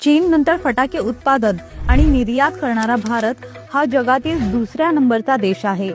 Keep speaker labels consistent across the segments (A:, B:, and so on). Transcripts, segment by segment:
A: चीन नंतर फटाके उत्पादन आणि निर्यात करणारा भारत हा जगातील दुसऱ्या नंबरचा देश आहे.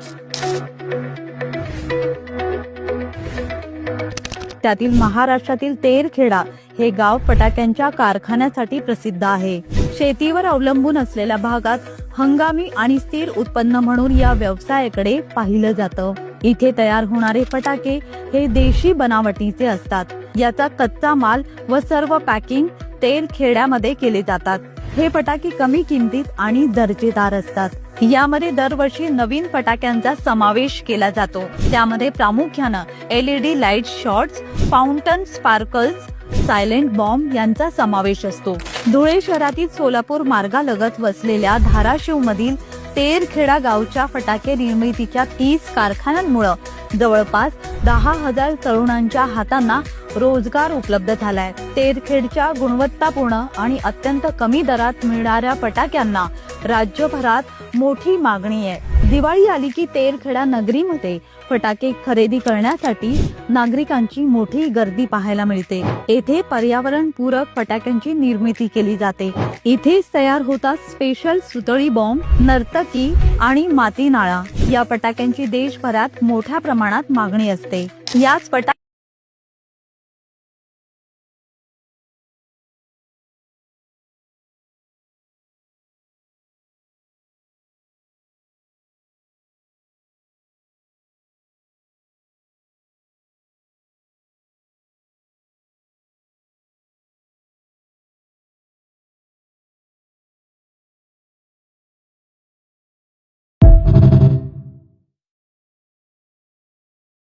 A: त्यातील महाराष्ट्रातील तेरखेडा हे गाव फटाक्यांच्या कारखान्यासाठी प्रसिद्ध आहे. शेतीवर अवलंबून असलेल्या भागात हंगामी आणि स्थिर उत्पन्न म्हणून या व्यवसायाकडे पाहिलं जातं. इथे तयार होणारे फटाके हे देशी बनावटीचे असतात. याचा कच्चा माल व सर्व पॅकिंग तेल खेड्यामध्ये केले जातात. हे फटाके कमी किमतीत आणि दर्जेदार असतात. यामध्ये दरवर्षी नवीन फटाक्यांचा समावेश केला जातो. त्यामध्ये प्रामुख्यानं LED light shots fountain sparkles silent bomb यांचा समावेश असतो. धुळे शहरातील सोलापूर मार्गालगत वसलेल्या धाराशिव मधील तेरखेडा गावच्या फटाके निर्मितीच्या तीस कारखान्यांमुळे जवळपास दहा हजार तरुणांच्या हातांना रोजगार उपलब्ध झालाय. तेरखेडच्या गुणवत्तापूर्ण आणि अत्यंत कमी दरात मिळणाऱ्या फटाक्यांना राज्यभरात मोठी मागणी आहे. दिवाळी आली की तेरखेडा नगरीमध्ये फटाके खरेदी करण्यासाठी नागरिकांची मोठी गर्दी पाहायला मिळते. येथे पर्यावरण पूरक फटाक्यांची निर्मिती केली जाते. इथेच तयार होतात स्पेशल सुतळी बॉम्ब नर्तकी आणि माती नाळा या फटाक्यांची देशभरात मोठ्या प्रमाणात मागणी असते. याच फटा